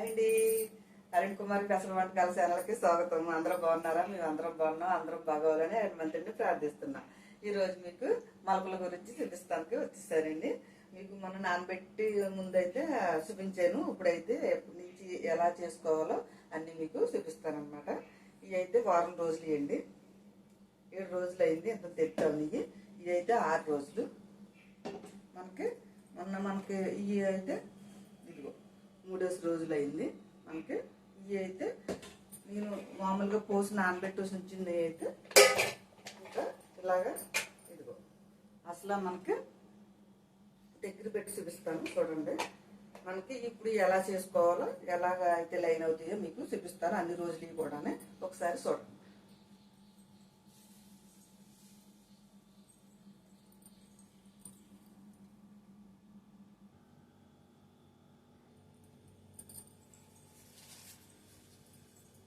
అండి. అరుణ్ కుమార్ పెసర వంటకాల ఛానల్కి స్వాగతం. అందరూ బాగున్నారా? మేము అందరం బాగున్నాం. అందరం బాగోవాలని హనుమంతుడిని ప్రార్థిస్తున్నాం. ఈరోజు మీకు మొలకల గురించి చూపిస్తానికి వచ్చేసారండి మీకు మొన్న నానబెట్టి ముందైతే చూపించాను. ఇప్పుడైతే ఎప్పటి నుంచి ఎలా చేసుకోవాలో అన్ని మీకు చూపిస్తానమాట ఇవి అయితే వారం రోజులు ఇవ్వండి ఏడు రోజులు అయింది. ఎంత తెచ్చాము ఇవి ఇవి అయితే ఆరు రోజులు. మనకి మొన్న మనకి ఇవి అయితే మూడేసి రోజులు అయింది మనకి ఇవి అయితే నేను మామూలుగా పోసి నానబెట్టేసి ఉంచింది అయితే. ఇంకా ఇలాగా ఇదిగో. అసలు మనకి దగ్గర పెట్టి చూపిస్తాను చూడండి. మనకి ఇప్పుడు ఎలా చేసుకోవాలో ఎలాగ అయితే లైన్ అవుతాయో మీకు చూపిస్తాను. అన్ని రోజులు కూడా ఒకసారి చూడండి.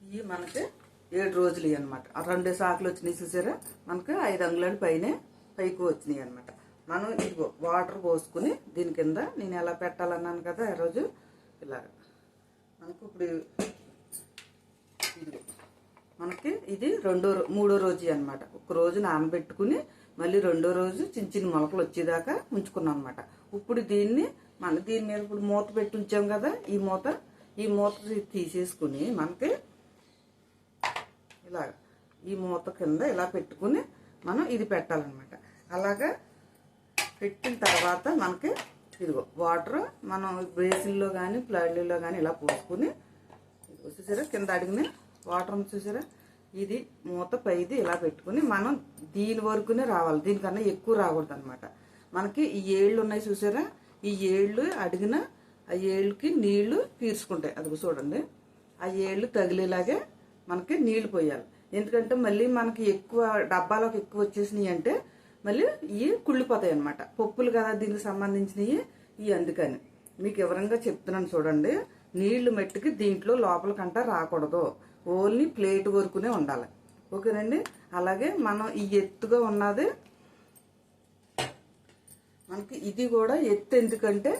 ఇవి మనకి ఏడు రోజులు అనమాట రెండు సాకులు వచ్చినాయి చూసారా? మనకి ఐదు అంగుళాల పైనే పైకి వచ్చినాయి అనమాట మనం ఇదిగో వాటర్ పోసుకుని దీని కింద నేను ఎలా పెట్టాలన్నాను కదా ఆ రోజు? ఇలాగ. మనకు ఇప్పుడు ఇదిగో. మనకి ఇది రెండో రో- మూడో రోజు అనమాట ఒక రోజు నానబెట్టుకుని మళ్ళీ రెండో రోజు చిన్న చిన్న మొలకలు వచ్చేదాకా ఉంచుకున్నాం అనమాట ఇప్పుడు దీన్ని మన దీని మీద ఇప్పుడు మూత పెట్టి ఉంచాం కదా ఈ మూత ఈ మూత తీసేసుకుని మనకి ఇలాగ ఈ మూత కింద ఇలా పెట్టుకుని మనం ఇది పెట్టాలన్నమాట. అలాగా పెట్టిన తర్వాత మనకి ఇదిగో వాటర్ మనం బేసిన్లో కానీ ప్లాడ్లీలో కానీ ఇలా పోసుకుని చూసారా కింద అడిగిన వాటర్ చూసారా? ఇది మూత పైది ఇలా పెట్టుకుని మనం దీని వరకునే రావాలి. దీనికన్నా ఎక్కువ రాకూడదు అనమాట మనకి ఈ ఏళ్ళు ఉన్నాయి చూసారా? ఈ ఏళ్ళు అడిగిన ఆ ఏళ్ళకి నీళ్ళు తీర్చుకుంటాయి అది చూడండి. ఆ ఏళ్ళు తగిలేలాగే మనకి నీళ్ళు పోయాలి. ఎందుకంటే మళ్ళీ మనకి ఎక్కువ డబ్బాలోకి ఎక్కువ వచ్చేసినాయి అంటే మళ్ళీ ఇవి కుళ్ళిపోతాయి అనమాట పప్పులు కదా దీనికి సంబంధించినవి ఇవి అందుకని. మీకు వివరంగా చెప్తున్నాను చూడండి నీళ్ళు మట్టికి దీంట్లో లోపల కంట రాకూడదు. ఓన్లీ ప్లేట్ వరకునే ఉండాలి. ఓకేనండి? అలాగే మనం ఈ ఎత్తుగా ఉన్నది మనకి ఇది కూడా ఎత్తు ఎందుకంటే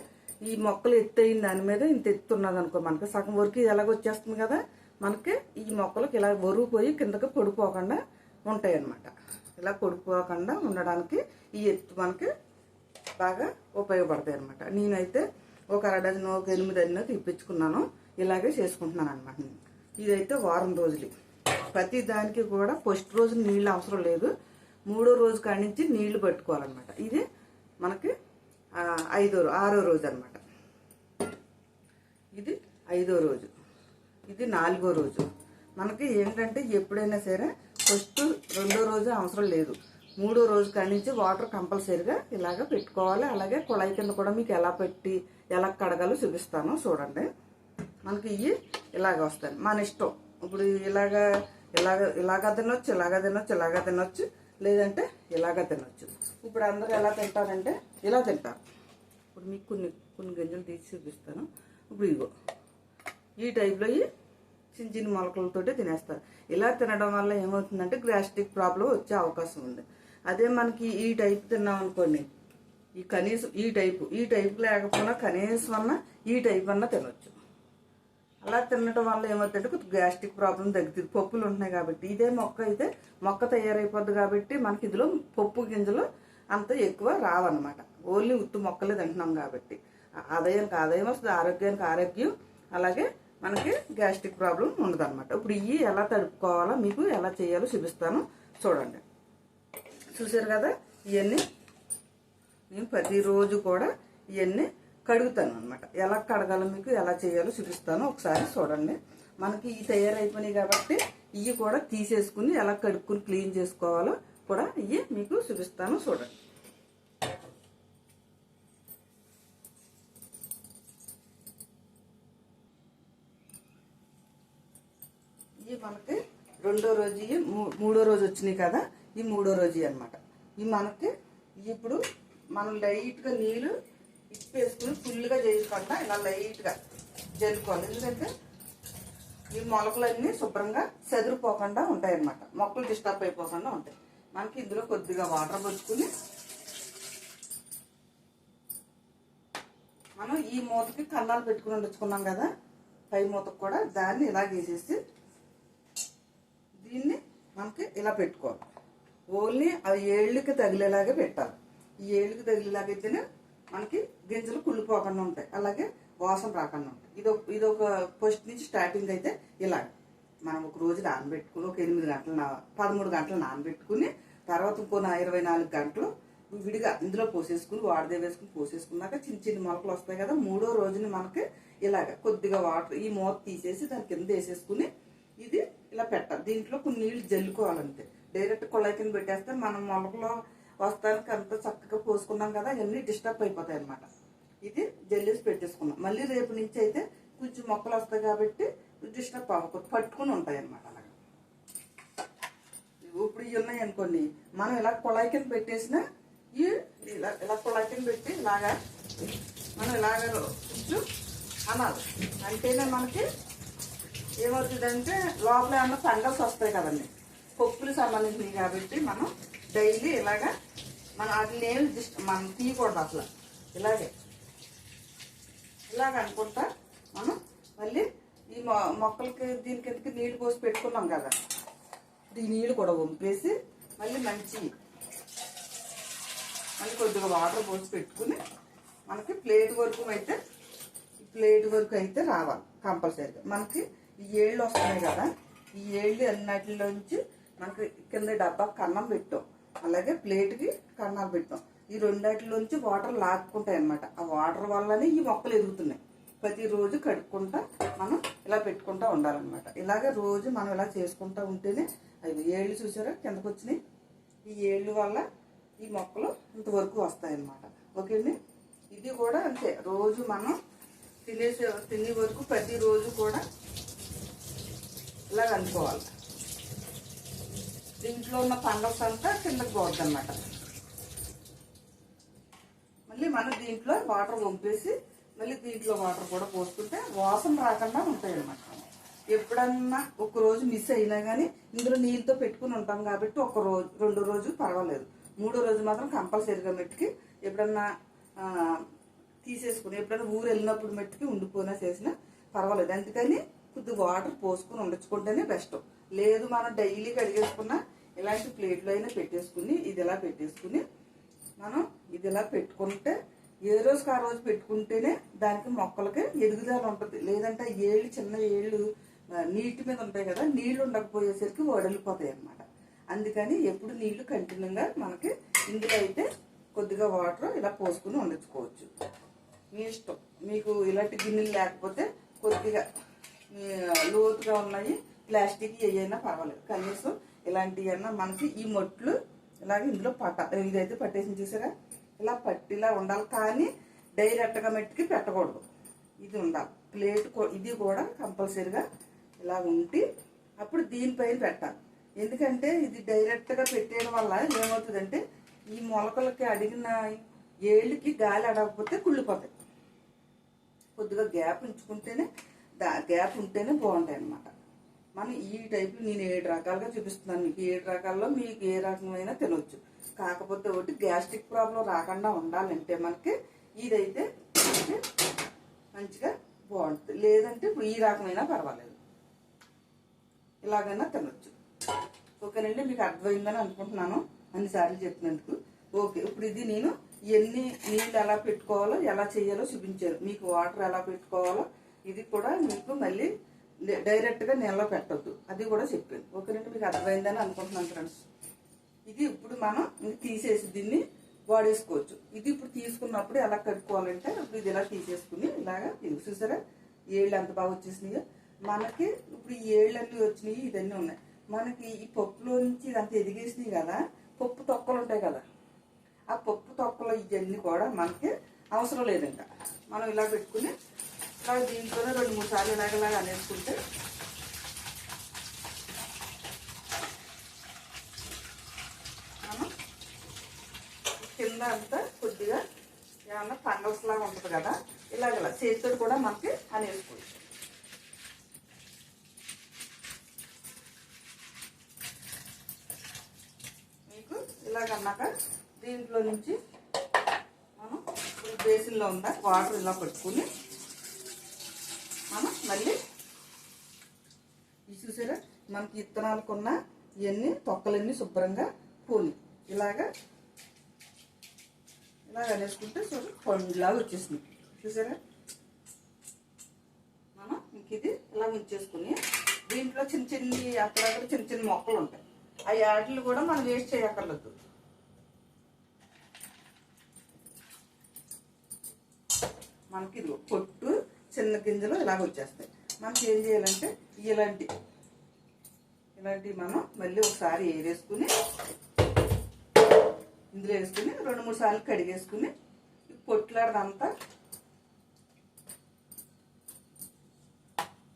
ఈ మొక్కలు ఎత్తు అయిన దాని మీద ఇంత ఎత్తు ఉన్నది అనుకో మనకి సగం వరకు ఎలాగొచ్చేస్తుంది కదా? మనకి ఈ మొక్కలకు ఇలా ఒరుగుపోయి పోయి కిందకి పడిపోకుండా ఉంటాయి అన్నమాట ఇలా పడిపోకుండా ఉండడానికి ఈ ఎత్తు మనకి బాగా ఉపయోగపడతాయి అనమాట నేనైతే ఒక అరడజన్ ఒక ఎనిమిది అన్న తెప్పించుకున్నాను. ఇలాగే చేసుకుంటున్నాను అనమాట ఇదైతే వారం రోజులు. ప్రతి దానికి కూడా ఫస్ట్ రోజు నీళ్ళు అవసరం లేదు. మూడో రోజు కాడి నుంచి నీళ్ళు పట్టుకోవాలన్నమాట. ఇది మనకి ఐదో ఆరో రోజు అనమాట ఇది ఐదో రోజు. ఇది నాలుగో రోజు. మనకి ఏంటంటే ఎప్పుడైనా సరే ఫస్ట్ రెండో రోజు అవసరం లేదు. మూడో రోజు కానించి వాటర్ కంపల్సరీగా ఇలాగ పెట్టుకోవాలి. అలాగే కుళాయి కింద కూడా మీకు ఎలా పెట్టి ఎలా కడగాలో చూపిస్తాను చూడండి. మనకి ఇవి ఇలాగ వస్తాయి. మన ఇష్టం. ఇప్పుడు ఇలాగ ఇలాగ ఇలాగ తినొచ్చు ఇలాగ తినొచ్చు ఇలాగ తినొచ్చు లేదంటే ఇలాగ తినొచ్చు. ఇప్పుడు అందరూ ఎలా తింటారంటే ఇలా తింటారు. ఇప్పుడు మీకు కొన్ని కొన్ని గింజలు తీసి చూపిస్తాను. ఇప్పుడు ఇగో ఈ టైప్లో ఈ చిన్న చిన్న మొలకలతోటి తినేస్తారు. ఇలా తినడం వల్ల ఏమవుతుందంటే గ్యాస్ట్రిక్ ప్రాబ్లం వచ్చే అవకాశం ఉంది. అదే మనకి ఈ టైప్ తిన్నాం అనుకోండి ఈ కనీసం ఈ టైపు ఈ టైపు లేకపోయినా కనీసం అన్న ఈ టైప్ అన్న తినొచ్చు. అలా తినడం వల్ల ఏమవుతుందంటే కొంచెం గ్యాస్ట్రిక్ ప్రాబ్లం తగ్గుతుంది. పప్పులు ఉంటున్నాయి కాబట్టి ఇదే మొక్క అయితే మొక్క తయారైపోద్ది కాబట్టి మనకి ఇందులో పప్పు గింజలు అంత ఎక్కువ రావన్నమాట. ఓన్లీ ఉత్తు మొక్కలే తింటున్నాం కాబట్టి. ఆదాయానికి ఆదాయం వస్తుంది ఆరోగ్యానికి ఆరోగ్యం అలాగే మనకి గ్యాస్ట్రిక్ ప్రాబ్లం ఉండదు అనమాట ఇప్పుడు ఇవి ఎలా తడుపుకోవాలో మీకు ఎలా చేయాలో చూపిస్తాను. చూడండి. చూసారు కదా? ఇవన్నీ నేను ప్రతిరోజు కూడా ఇవన్నీ కడుగుతాను అనమాట ఎలా కడగాలో మీకు ఎలా చేయాలో చూపిస్తాను. ఒకసారి చూడండి. మనకి ఇవి తయారైపోయినాయి కాబట్టి ఇవి కూడా తీసేసుకుని ఎలా కడుక్కుని క్లీన్ చేసుకోవాలో కూడా ఇవి మీకు చూపిస్తాను. చూడండి. మనకి రెండో రోజు మూడో రోజు వచ్చినాయి కదా ఈ మూడో రోజు అనమాట ఈ మనకి ఇప్పుడు మనం లైట్గా నీళ్ళు ఇప్పేసుకుని ఫుల్గా చేయకుండా ఇలా లైట్గా జల్లుకోవాలి. ఎందుకంటే ఈ మొలకలన్నీ శుభ్రంగా చెదిరిపోకుండా ఉంటాయి అన్నమాట మొక్కలు డిస్టర్బ్ అయిపోకుండా ఉంటాయి. మనకి ఇందులో కొద్దిగా వాటర్ పట్టుకుని మనం ఈ మూతకి కన్నాలు పెట్టుకుని ఉంచుకున్నాం కదా పై మూతకు కూడా దాన్ని ఇలా గీసేసి దీన్ని మనకి ఇలా పెట్టుకోవాలి. ఓన్లీ ఆ ఏళ్ళకి తగిలేలాగే పెట్టాలి. ఈ ఏళ్ళకి తగిలేలాగా అయితేనే మనకి గింజలు కుళ్ళిపోకుండా ఉంటాయి. అలాగే వాసన రాకుండా ఉంటాయి. ఇది ఇది ఒక ఫస్ట్ నుంచి స్టార్టింగ్ అయితే ఇలా మనం ఒక రోజు నానబెట్టుకుని ఒక ఎనిమిది గంటలు నా పదమూడు గంటలు నానబెట్టుకుని తర్వాత ఇంకో ఇరవై నాలుగు గంటలు విడిగా ఇందులో పోసేసుకుని వాడదే వేసుకుని పోసేసుకున్నాక చిన్న చిన్న మొలకలు వస్తాయి కదా మూడో రోజుని మనకి ఇలాగ కొద్దిగా వాటర్ ఈ మూత తీసేసి దాని కింద వేసేసుకుని ఇది ఇలా పెట్టాలి దీంట్లో కొన్ని నీళ్ళు జల్లుకోవాలంతే. డైరెక్ట్ కొళాయి కింద పెట్టేస్తే మనం మొలకలో వస్తానికి అంత చక్కగా పోసుకున్నాం కదా అవన్నీ డిస్టర్బ్ అయిపోతాయి అన్నమాట ఇది జల్లేసి పెట్టేసుకున్నాం. మళ్ళీ రేపు నుంచి అయితే కొంచెం మొక్కలు వస్తాయి కాబట్టి డిస్టర్బ్ అవ్వకూడదు. పట్టుకుని ఉంటాయి అన్నమాట అలాగా. ఇప్పుడు ఇవి ఉన్నాయి అనుకోండి మనం ఇలా కుళాయి కింద పెట్టేసినా ఈ ఇలా ఇలా కుళాయి కింద పెట్టి ఇలాగా మనం ఇలాగ కొంచెం అనాలి. అంటేనే మనకి ఏమవుతుందంటే లోపల ఏమన్నా ఫంగల్స్ వస్తాయి కదండి. పప్పులు సంబంధించినవి కాబట్టి మనం డైలీ ఇలాగా మనం వాటిని ఏమి జస్ట్ మనం తీయకూడదు అసలు. ఇలాగే. ఇలాగ అనుకుంటా మనం మళ్ళీ ఈ మొ- మొక్కలకి దీనికి ఎందుకు నీళ్ళు పోసి పెట్టుకున్నాం కదా. ఈ నీళ్ళు కూడా వంపేసి మళ్ళీ మంచి మళ్ళీ కొద్దిగా వాటర్ పోసి పెట్టుకుని మనకి ప్లేట్ వరకు అయితే ప్లేట్ వరకు అయితే రావాలి కంపల్సరీగా. మనకి ఈ ఏళ్ళు వస్తున్నాయి కదా ఈ ఏళ్ళు అన్నిటిలోంచి మనకి కింద డబ్బా కన్నం పెట్టాం. అలాగే ప్లేట్కి కన్నాలు పెట్టాం. ఈ రెండాటిలోంచి వాటర్ లాక్కుంటాయి అన్నమాట ఆ వాటర్ వల్లనే ఈ మొక్కలు ఎదుగుతున్నాయి. ప్రతిరోజు కడుక్కుంటా మనం ఇలా పెట్టుకుంటా ఉండాలన్నమాట. ఇలాగే రోజు మనం ఇలా చేసుకుంటా ఉంటేనే అవి ఏళ్ళు చూసారా? కిందకు వచ్చినాయి ఈ ఏళ్ళు వల్ల ఈ మొక్కలు ఇంతవరకు వస్తాయన్నమాట. ఓకే ఇది కూడా అంతే. రోజు మనం తినేసే తినే వరకు ప్రతిరోజు కూడా ఇలాగ అనుకోవాలి. దీంట్లో ఉన్న ఫంగస్ అంతా కిందకి పోద్ది అనమాట మళ్ళీ మనం దీంట్లో వాటర్ వంపేసి మళ్ళీ దీంట్లో వాటర్ కూడా పోసుకుంటే వాసన రాకుండా ఉంటాయి అనమాట ఎప్పుడన్నా ఒక రోజు మిస్ అయినా కానీ ఇందులో నీళ్ళతో పెట్టుకుని ఉంటాం కాబట్టి ఒక రోజు రెండు రోజులు పర్వాలేదు. మూడో రోజు మాత్రం కంపల్సరీగా మెట్టుకి ఎప్పుడన్నా తీసేసుకుని ఎప్పుడైనా ఊరు వెళ్ళినప్పుడు మెట్టుకి ఉండిపోయినా చేసినా పర్వాలేదు. అందుకని కొద్ది వాటర్ పోసుకుని ఉండొచ్చుకుంటేనే బెస్ట్ లేదు మనం డైలీ కడిగేసుకున్న ఇలాంటి ప్లేట్లో అయినా పెట్టేసుకుని ఇది ఇలా పెట్టేసుకుని మనం ఇది ఇలా పెట్టుకుంటే ఏ రోజుకి ఆ రోజు పెట్టుకుంటేనే దానికి మొక్కలకి ఎదుగుదల ఉంటుంది. లేదంటే ఆ ఏళ్ళు చిన్న ఏళ్ళు నీటి మీద ఉంటాయి కదా నీళ్ళు ఉండకపోయేసరికి వడలిపోతాయి అన్నమాట. అందుకని ఎప్పుడు నీళ్ళు కంటిన్యూగా మనకి ఇందులో అయితే కొద్దిగా వాటర్ ఇలా పోసుకుని వండించుకోవచ్చు మీ ఇష్టం. మీకు ఇలాంటి గిన్నెలు లేకపోతే కొద్దిగా లోతుగా ఉన్నాయి. ప్లాస్టిక్ ఏవైనా పర్వాలేదు. కనీసం ఇలాంటివన్నా మనకి ఈ మొట్లు ఇలాగ ఇందులో పట ఇదైతే పట్టేసి చూసారా? ఇలా పట్టిలా ఉండాలి. కానీ డైరెక్ట్గా మెట్టుకి పెట్టకూడదు. ఇది ఉండాలి. ప్లేట్ ఇది కూడా కంపల్సరీగా ఇలా ఉండి అప్పుడు దీనిపైన పెట్టాలి. ఎందుకంటే ఇది డైరెక్ట్గా పెట్టేయడం వల్ల ఏమవుతుందంటే ఈ మొలకలకి అడిగిన ఏళ్ళకి గాలి అడగకపోతే కుళ్ళిపోతాయి. కొద్దిగా గ్యాప్ ఉంచుకుంటేనే దా గ్యాప్ ఉంటేనే బాగుంటాయి అనమాట మనం ఈ టైప్లో నేను ఏడు రకాలుగా చూపిస్తున్నాను. మీకు ఏడు రకాల్లో మీకు ఏ రకమైన తినొచ్చు. కాకపోతే ఒకటి గ్యాస్ట్రిక్ ప్రాబ్లం రాకుండా ఉండాలంటే మనకి ఇదైతే మంచిగా బాగుంటుంది. లేదంటే ఈ రకమైనా పర్వాలేదు. ఇలాగైనా తినొచ్చు. ఓకేనండి మీకు అర్థమైందని అనుకుంటున్నాను. అన్నిసార్లు చెప్పినందుకు. ఓకే ఇప్పుడు ఇది నేను ఎన్ని నీళ్ళు ఎలా పెట్టుకోవాలో ఎలా చేయాలో చూపించారు. మీకు వాటర్ ఎలా పెట్టుకోవాలో ఇది కూడా మీకు మళ్ళీ డైరెక్ట్గా నీళ్ళలో పెట్టద్దు. అది కూడా చెప్పాను ఓకేనండి మీకు అర్థమైందని అనుకుంటున్నాను ఫ్రెండ్స్ ఇది ఇప్పుడు మనం తీసేసి దీన్ని వాడేసుకోవచ్చు. ఇది ఇప్పుడు తీసుకున్నప్పుడు ఎలా కడుక్కోవాలంటే ఇప్పుడు ఇది ఇలా తీసేసుకుని ఇలాగా చూసారా? ఏళ్ళు ఎంత బాగా వచ్చేసినాయో. మనకి ఇప్పుడు ఈ ఏళ్ళన్నీ వచ్చినాయి ఇదన్నీ ఉన్నాయి. మనకి ఈ పప్పులో నుంచి ఇదంతా ఎదిగేసినాయి కదా పప్పు తొక్కలు ఉంటాయి కదా. ఆ పప్పు తొక్కలు ఇవన్నీ కూడా మనకి అవసరం లేదు ఇంకా మనం ఇలా పెట్టుకుని ఇలా దీంట్లోనే రెండు మూడు సార్లు ఇలాగలాగా అనేసుకుంటే. మనం కింద అంతా కొద్దిగా ఏమన్నా ఫంగల్స్ లాగా ఉంటుంది కదా ఇలాగలా చేతితో కూడా మనకి అనేసుకోవచ్చు. మీకు ఇలాగన్నాక దీంట్లో నుంచి మనం ఈ బేసిన్లో ఉన్న వాటర్ ఇలా పెట్టుకుని మళ్ళీ ఇది చూసారా? మనకి ఇత్తనాలకున్న ఇవన్నీ తొక్కలన్నీ శుభ్రంగా పోని ఇలాగా ఇలా అనేసుకుంటే చూడ పండులాగా వచ్చేసింది. చూసారా? మనం ఇంక ఇది ఇలా ఉంచేసుకుని దీంట్లో చిన్న చిన్ని అక్కడక్కడ చిన్న చిన్న మొక్కలు ఉంటాయి. ఆ యాడ్లు కూడా మనం వేస్ట్ చేయక్కర్లేదు. మనకి ఇది పొట్టు చిన్న గింజలు ఇలాగ వచ్చేస్తాయి. మనకి ఏం చేయాలంటే ఇలాంటి ఇలాంటివి మనం మళ్ళీ ఒకసారి ఏరేసుకుని ఇందులో వేసుకుని రెండు మూడు సార్లు కడిగేసుకుని పొట్లాడదంతా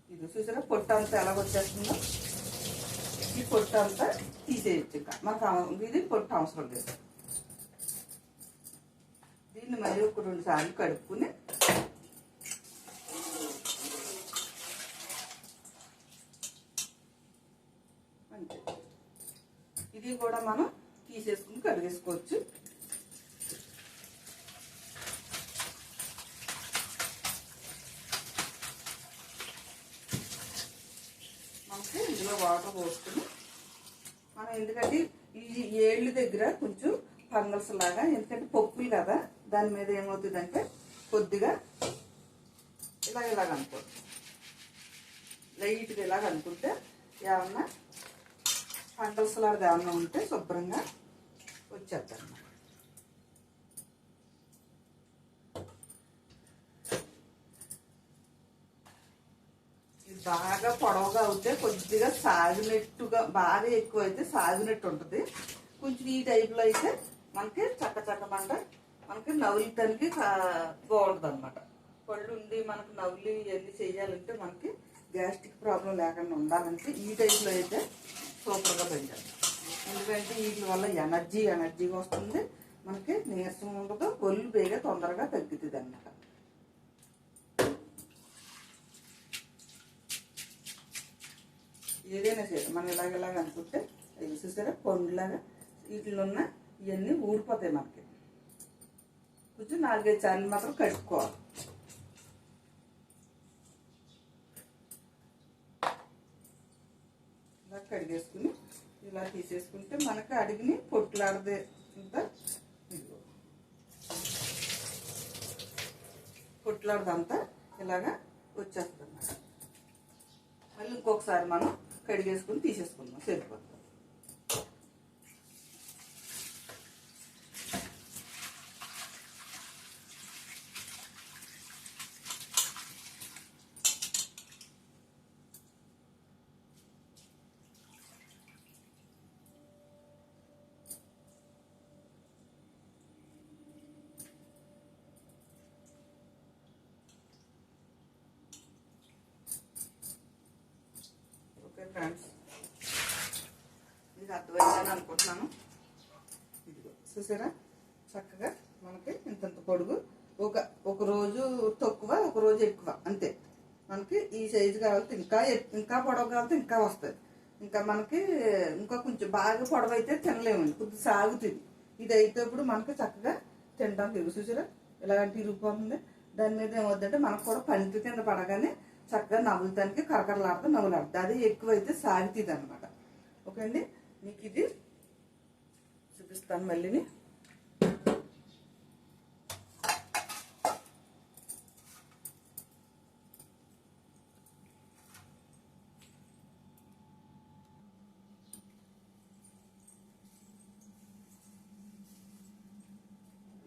ఇది చూసారా? పొట్టు అంతా ఎలా వచ్చేస్తుందో? ఈ పొట్టు అంతా తీసేయచ్చు ఇంకా. మనకు ఇది పొట్టు అవసరం లేదు. దీన్ని మళ్ళీ ఒక రెండు సార్లు కడుక్కుని అంతే ఇది కూడా మనం తీసేసుకుని కడిగేసుకోవచ్చు. మనకి ఇందులో వాటర్ పోసుకుని మనం ఎందుకంటే ఈ ఏళ్ళు దగ్గర కొంచెం ఫంగల్స్ లాగా ఎందుకంటే పప్పులు కదా దాని మీద ఏమవుతుందంటే కొద్దిగా ఇలాగ ఇలాగ అనుకోవచ్చు. లైట్గా ఇలాగ అనుకుంటే ఏమన్నా ఫంగల్స్ లాగా ఉంటే శుభ్రంగా వచ్చేద్దాం. ఇది బాగా పొడవుగా అవుతే కొద్దిగా సాగినట్టుగా బాగా ఎక్కువ అయితే సాగినట్టు ఉంటుంది. కొంచెం ఈ టైప్లో అయితే మనకి చక్క చక్క మంట మనకి నవ్వులటానికి బాగుంటుంది అనమాట పళ్ళు ఉండి మనకు నవ్వులు ఇవన్నీ చేయాలంటే మనకి గ్యాస్ట్రిక్ ప్రాబ్లం లేకుండా ఉండాలంటే ఈ టైప్లో అయితే సూపర్గా పెంచాలి ఎందుకంటే వీటి వల్ల ఎనర్జీ ఎనర్జీగా వస్తుంది. మనకి నీరసం ఉండదు ఒళ్ళు బేగా తొందరగా తగ్గుతుంది అన్నమాట. ఏదైనా సరే మనం ఇలాగ ఇలాగ అనుకుంటే ఇది చూసారా? పండులాగా వీటిలో ఉన్న ఇవన్నీ ఊడిపోతాయి మనకి. కొంచెం నాలుగైదు సార్లు మాత్రం కడుక్కోవాలి. ఇలా కడిగేసుకోవాలి ఇలా తీసేసుకుంటే మనకి అడిగిని పొట్లాడదే ఇంత పొట్లాడదంతా ఇలాగా వచ్చేస్తుంది మళ్ళీ ఇంకొకసారి మనం కడిగేసుకుని తీసేసుకుందాం. సరిపోతుంది ఓకే ఫ్రెండ్స్. ఇది అర్థమైందని అనుకుంటున్నాను. ఇదిగో చూసారా? చక్కగా మనకి ఇంతంత పొడుగు. ఒక ఒక రోజు తక్కువ ఒక రోజు ఎక్కువ అంతే. మనకి ఈ సైజు కావాలంటే ఇంకా ఇంకా పొడవు కావాలంటే ఇంకా వస్తుంది. ఇంకా మనకి ఇంకా కొంచెం బాగా పొడవు అయితే తినలేమండి. కొద్ది సాగుతుంది. ఇది అయితే ఇప్పుడు మనకి చక్కగా తినడానికి ఇవి చూసారా? ఇలాంటి ఇరిగిపోతుంది దాని మీద ఏమవుతుందంటే మనకు కూడా పంటి కింద పడగానే చక్కగా నవ్వులతానికి కరకరలాడుతూ నవ్వులాడుతుంది అది ఎక్కువైతే సాగుతుంది అనమాట ఓకే అండి మీకు ఇది చూపిస్తాను మళ్ళీని.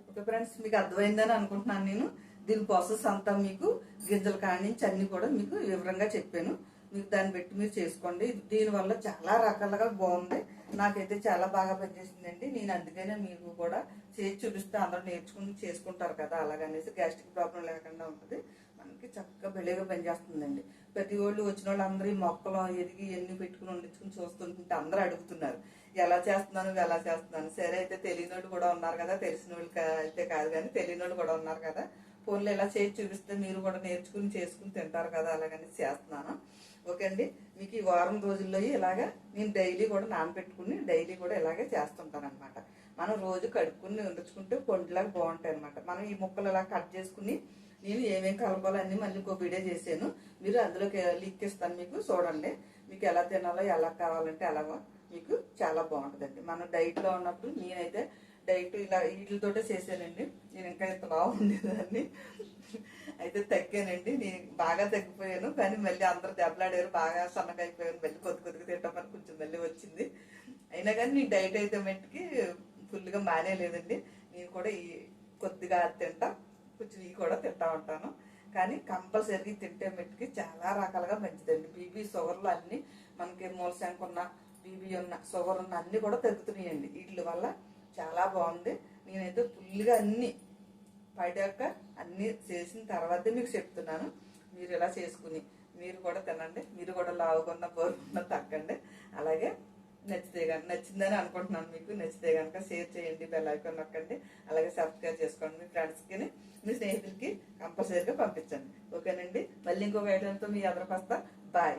ఓకే ఫ్రెండ్స్ మీకు అర్థమైందని అనుకుంటున్నాను నేను. దీని ప్రాసెస్ అంతా మీకు గింజల కాడి నుంచి అన్ని కూడా మీకు వివరంగా చెప్పాను. మీకు దాన్ని బట్టి మీరు చేసుకోండి. దీనివల్ల చాలా రకాలుగా బాగుంది. నాకైతే చాలా బాగా పనిచేసిందండి. నేను అందుకనే మీకు కూడా చేసి చూపిస్తే అందరూ నేర్చుకుని చేసుకుంటారు కదా అలాగనేసి గ్యాస్ట్రిక్ ప్రాబ్లం లేకుండా ఉంటుంది. మనకి చక్కగా బెళ్ళగా పనిచేస్తుందండి. ప్రతి వాళ్ళు వచ్చిన వాళ్ళు అందరూ మొక్కలు ఎదిగి ఎన్ని పెట్టుకుని వండించుకుని చూస్తుంటే అందరూ అడుగుతున్నారు ఎలా చేస్తున్నాను ఎలా చేస్తున్నాను? సరే అయితే తెలియని వాళ్ళు కూడా ఉన్నారు కదా తెలిసిన వాళ్ళు అయితే కాదు కానీ తెలియని వాళ్ళు కూడా ఉన్నారు కదా. ఫోన్లో ఎలా చేసి చూపిస్తే మీరు కూడా నేర్చుకుని చేసుకుని తింటారు కదా అలాగని చేస్తున్నాను. ఓకే అండి మీకు ఈ వారం రోజుల్లో ఇలాగా నేను డైలీ కూడా నానబెట్టుకుని డైలీ కూడా ఇలాగే చేస్తుంటాను అనమాట మనం రోజు కడుక్కుని ఉండుచుకుంటే కొండలాగా బాగుంటాయి అనమాట మనం ఈ ముక్కలు ఇలా కట్ చేసుకుని నేను ఏమేమి కలపాలో అన్ని మళ్ళీ ఇంకో వీడియో చేశాను. మీరు అందులోకి లింక్ ఇస్తాను మీకు చూడండి. మీకు ఎలా తినాలో ఎలా కావాలంటే అలాగో మీకు చాలా బాగుంటుందండి. మనం డైట్లో ఉన్నప్పుడు నేనైతే డైట్ ఇలా వీటితోటే చేశానండి. నేను ఇంకా ఇంత బాగుండేదాన్ని అయితే తగ్గానండి. నేను బాగా తగ్గిపోయాను. కానీ మళ్ళీ అందరూ దెబ్బలాడారు. బాగా సన్నగా అయిపోయాను. మళ్ళీ కొద్ది కొద్దిగా తింటామని కొంచెం మళ్ళీ వచ్చింది. అయినా కానీ నేను డైట్ అయితే మట్టుకి ఫుల్గా మానేలేదండి నేను కూడా ఈ కొద్దిగా తింటా. కొంచెం ఇవి కూడా తింటా ఉంటాను. కానీ కంపల్సరీ తింటే మెట్టుకి చాలా రకాలుగా మంచిదండి. బీబీ షుగర్లు అన్నీ మనకి మూలశంక ఉన్న బీబీ ఉన్న షుగర్ ఉన్న అన్నీ కూడా తగ్గుతున్నాయండి. వీటి వల్ల చాలా బాగుంది. నేనైతే ఫుల్గా అన్నీ పడాక అన్నీ చేసిన తర్వాతే మీకు చెప్తున్నాను. మీరు ఇలా చేసుకుని మీరు కూడా తినండి. మీరు కూడా లావుకున్న బోరుకున్న తగ్గండి. అలాగే నచ్చితే కనుక నచ్చిందని అనుకుంటున్నాను మీకు. నచ్చితే కనుక షేర్ చేయండి బెల్ ఐకాన్ నొక్కండి. అలాగే సబ్స్క్రైబ్ చేసుకోండి మీ ఫ్రెండ్స్కి మీ స్నేహితులకి కంపల్సరీగా పంపించండి. ఓకేనండి? మళ్ళీ ఇంకొక ఐటెంతో మీ ఎదురుకు వస్తా బాయ్.